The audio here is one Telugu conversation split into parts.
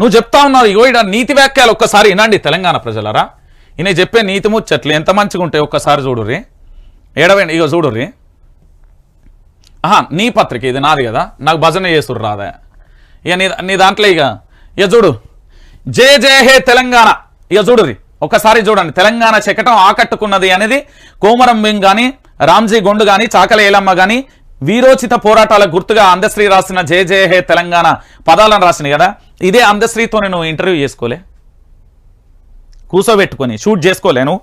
నువ్వు చెప్తా ఉన్నావు ఇగో ఈడ నీతి వ్యాఖ్యలు ఒక్కసారి వినండి తెలంగాణ ప్రజలరా. ఈయన చెప్పే నీతి ముచ్చట్లు ఎంత మంచిగా ఉంటాయి ఒక్కసారి చూడుర్రి. ఏడవండి ఇగో చూడుర్రి. ఆహా నీ పత్రిక ఇది నాది కదా నాకు భజన చేసురు రాదా. ఇక నీ నీ దాంట్లో ఇక ఇక చూడు. జే జే హే తెలంగాణ. ఇక చూడుర్రి ఒకసారి చూడండి తెలంగాణ చెకటం ఆకట్టుకున్నది అనేది కోమరం బింగ్ కానీ రామ్జీ గొండు కానీ చాకల ఏలమ్మ కానీ వీరోచిత పోరాటాల గుర్తుగా అందశ్రీ రాసిన జే జే హే తెలంగాణ పదాలను రాసినాయి కదా? ఇదే అందశ్రీతో నేను ఇంటర్వ్యూ చేసుకోలే? కూర్చోబెట్టుకొని షూట్ చేసుకోలేను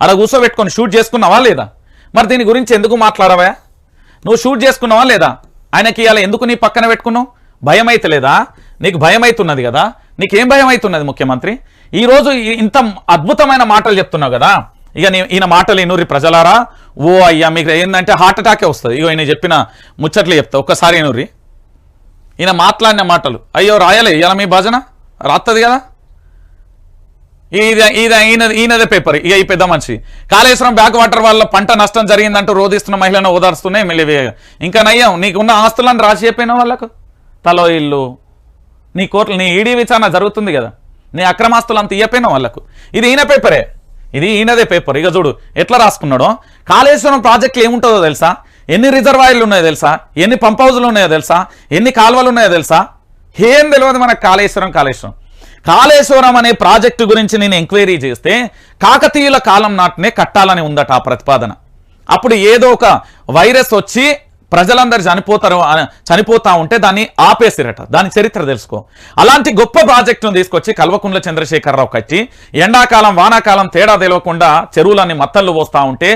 అలా కూర్చోబెట్టుకొని షూట్ చేసుకున్నావా లేదా? మరి దీని గురించి ఎందుకు మాట్లాడవా? నువ్వు షూట్ చేసుకున్నావా లేదా? ఆయనకి ఇలా ఎందుకు నీ పక్కన పెట్టుకున్నావు? భయం అయితే లేదా? నీకు భయం అవుతున్నది కదా? నీకేం భయం అవుతున్నది ముఖ్యమంత్రి? ఈరోజు ఇంత అద్భుతమైన మాటలు చెప్తున్నావు కదా? ఇక నీ ఈయన మాటలు ఎన్నూరి ప్రజలారా? ఓ అయ్యా మీకు ఏంటంటే హార్ట్ అటాకే వస్తుంది. ఇగో ఈయన చెప్పిన ముచ్చట్లు చెప్తా. ఒక్కసారి ఏనుర్రి ఈయన మాట్లాడిన మాటలు. అయ్యో రాయలే. ఇలా మీ భజన? రాత్తది కదా? ఇది ఇది ఈయన ఈయనదే పేపర్ ఇక ఈ పెద్ద మనిషి. కాళేశ్వరం బ్యాక్ వాటర్ వల్ల పంట నష్టం జరిగిందంటూ రోధిస్తున్న మహిళను ఓదార్స్తున్నాయి ఎమ్మెల్యే ఇంకా నయ్యం నీకున్న ఆస్తులను రాసి చెప్పిన వాళ్ళకు? తలో ఇల్లు నీ కోర్టులు నీ ఈడీ విచారణ జరుగుతుంది కదా? నీ అక్రమాస్తులు అంత ఇయ్యపోయినా వాళ్ళకు? ఇది ఈయన పేపరే ఇది ఈయనదే పేపర్ ఇక చూడు ఎట్లా రాసుకున్నాడో? కాళేశ్వరం ప్రాజెక్టులు ఏముంటుందో తెలుసా? ఎన్ని రిజర్వాయర్లు ఉన్నాయో తెలుసా? ఎన్ని పంప్ హౌజులు ఉన్నాయో తెలుసా? ఎన్ని కాలువలు ఉన్నాయో తెలుసా? ఏం తెలియదు మనకు కాళేశ్వరం కాళేశ్వరం. కాళేశ్వరం అనే ప్రాజెక్టు గురించి నేను ఎంక్వైరీ చేస్తే కాకతీయుల కాలం నాటినే కట్టాలని ఉందట ఆ ప్రతిపాదన. అప్పుడు ఏదో ఒక వైరస్ వచ్చి ప్రజలందరూ చనిపోతారు చనిపోతా ఉంటే దాన్ని ఆపేసిరట. దాని చరిత్ర తెలుసుకో. అలాంటి గొప్ప ప్రాజెక్టును తీసుకొచ్చి కల్వకుండ్ల చంద్రశేఖరరావు కట్టి ఎండాకాలం వానాకాలం తేడా తెలియకుండా చెరువులన్నీ మత్తళ్ళు పోస్తా ఉంటే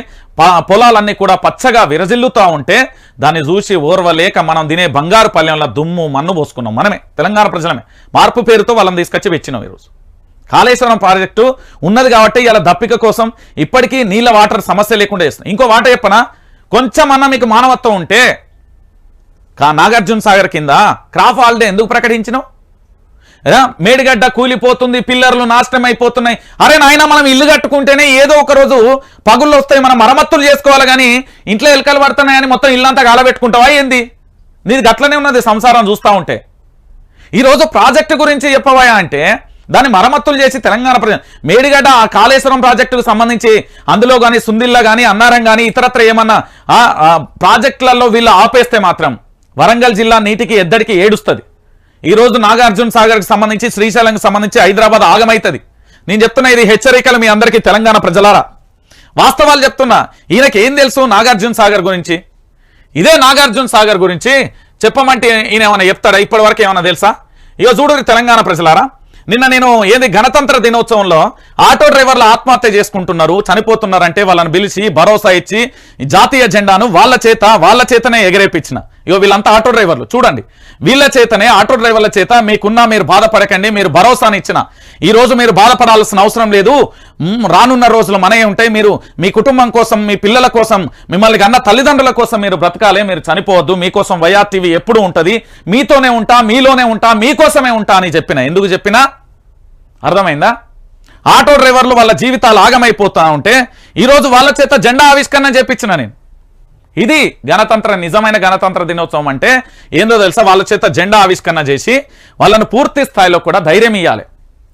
పొలాలన్నీ కూడా పచ్చగా విరజిల్లుతూ ఉంటే దాన్ని చూసి ఓర్వలేక మనం తినే బంగారు పల్లెంలో దుమ్ము మన్ను పోసుకున్నాం మనమే తెలంగాణ ప్రజలమే. మార్పు పేరుతో వాళ్ళని తీసుకొచ్చి వెచ్చినాం ఈరోజు. కాళేశ్వరం ప్రాజెక్టు ఉన్నది కాబట్టి ఇలా దప్పిక కోసం ఇప్పటికీ నీళ్ళ వాటర్ సమస్య లేకుండా చేస్తున్నాం. ఇంకో వాట చెప్పనా? కొంచెమన్నా మీకు మానవత్వం ఉంటే కా నాగార్జున సాగర్ కింద క్రాఫ్ హాలిడే ఎందుకు ప్రకటించినావు? మేడిగడ్డ కూలిపోతుంది పిల్లర్లు నాశనం అయిపోతున్నాయి అరే నాయన మనం ఇల్లు కట్టుకుంటేనే ఏదో ఒక రోజు పగుళ్ళు వస్తాయి మనం మరమ్మత్తులు చేసుకోవాలి కానీ ఇంట్లో ఎలకలు పడుతున్నాయని మొత్తం ఇల్లంతా గాలబెట్టుకుంటావా ఏంది? నీది గట్లనే ఉన్నది సంసారం చూస్తూ ఉంటే. ఈరోజు ప్రాజెక్టు గురించి చెప్పవా అంటే దాన్ని మరమ్మతులు చేసి తెలంగాణ ప్రజలు మేడిగడ్డ ఆ కాళేశ్వరం ప్రాజెక్టుకు సంబంధించి అందులో కానీ సుందిల్లా కానీ అన్నారం కానీ ఇతరత్ర ఏమన్నా ఆ, ప్రాజెక్టులలో వీళ్ళు ఆపేస్తే మాత్రం వరంగల్ జిల్లా నీటికి ఎద్దడికి ఏడుస్తుంది. ఈరోజు నాగార్జున సాగర్కి సంబంధించి శ్రీశైలంకి సంబంధించి హైదరాబాద్ ఆగమవుతుంది నేను చెప్తున్నా ఇది హెచ్చరికలు మీ అందరికీ తెలంగాణ ప్రజలారా. వాస్తవాలు చెప్తున్నా ఈయనకి ఏం తెలుసు నాగార్జున సాగర్ గురించి? ఇదే నాగార్జున సాగర్ గురించి చెప్పమంటే ఈయన ఏమైనా చెప్తాడా? ఇప్పటి వరకు ఏమైనా తెలుసా? ఇక చూడు తెలంగాణ ప్రజలారా. నిన్న నేను ఏది గణతంత్ర దినోత్సవంలో ఆటో డ్రైవర్లు ఆత్మహత్య చేసుకుంటున్నారు చనిపోతున్నారంటే వాళ్ళని పిలిచి భరోసా ఇచ్చి జాతీయ జెండాను వాళ్ళ చేత వాళ్ళ చేతనే ఎగరేపించిన ఇక వీళ్ళంతా ఆటో డ్రైవర్లు. చూడండి. వీళ్ళ చేతనే ఆటో డ్రైవర్ల చేత మీకున్నా మీరు బాధపడకండి మీరు భరోసాని ఇచ్చిన. ఈ రోజు మీరు బాధపడాల్సిన అవసరం లేదు. రానున్న రోజులు మనయే ఉంటాయి. మీరు మీ కుటుంబం కోసం మీ పిల్లల కోసం మిమ్మల్ని కన్న తల్లిదండ్రుల కోసం మీరు బ్రతకాలి. మీరు చనిపోవద్దు. మీకోసం వైఆ టీవీ ఎప్పుడు ఉంటుంది. మీతోనే ఉంటా మీలోనే ఉంటా మీకోసమే ఉంటా అని చెప్పిన. ఎందుకు చెప్పినా? అర్థమైందా? ఆటో డ్రైవర్లు వాళ్ళ జీవితాలు ఆగమైపోతా ఉంటే ఈరోజు వాళ్ళ చేత జెండా ఆవిష్కరణ చేపించిన నేను. ఇది గణతంత్ర నిజమైన గణతంత్ర దినోత్సవం అంటే ఏందో తెలుసా? వాళ్ళ చేత జెండా ఆవిష్కరణ చేసి వాళ్ళను పూర్తి స్థాయిలో కూడా ధైర్యం ఇవ్వాలి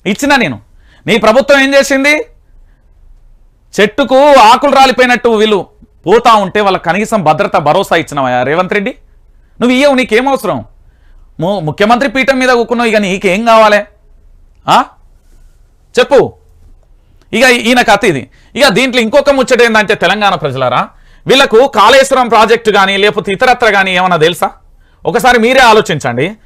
ఇచ్చిన నేను. నీ ప్రభుత్వం ఏం చేసింది? చెట్టుకు ఆకులు రాలిపోయినట్టు వీళ్ళు పోతా ఉంటే వాళ్ళ కనీసం భద్రత భరోసా ఇచ్చినవా రేవంత్ రెడ్డి? నువ్వు ఇయ్యవు నీకేం అవసరం? ముఖ్యమంత్రి పీఠం మీద కూకున్నావు ఇక నీకేం కావాలి? ఆ? చెప్పు. ఇక ఈయన కథ ఇది. ఇక దీంట్లో ఇంకొక ముచ్చట ఏంటంటే తెలంగాణ ప్రజలారా వీళ్ళకు కాళేశ్వరం ప్రాజెక్టు కానీ లేకపోతే ఇతరత్ర కానీ ఏమన్నా తెలుసా? ఒకసారి మీరే ఆలోచించండి.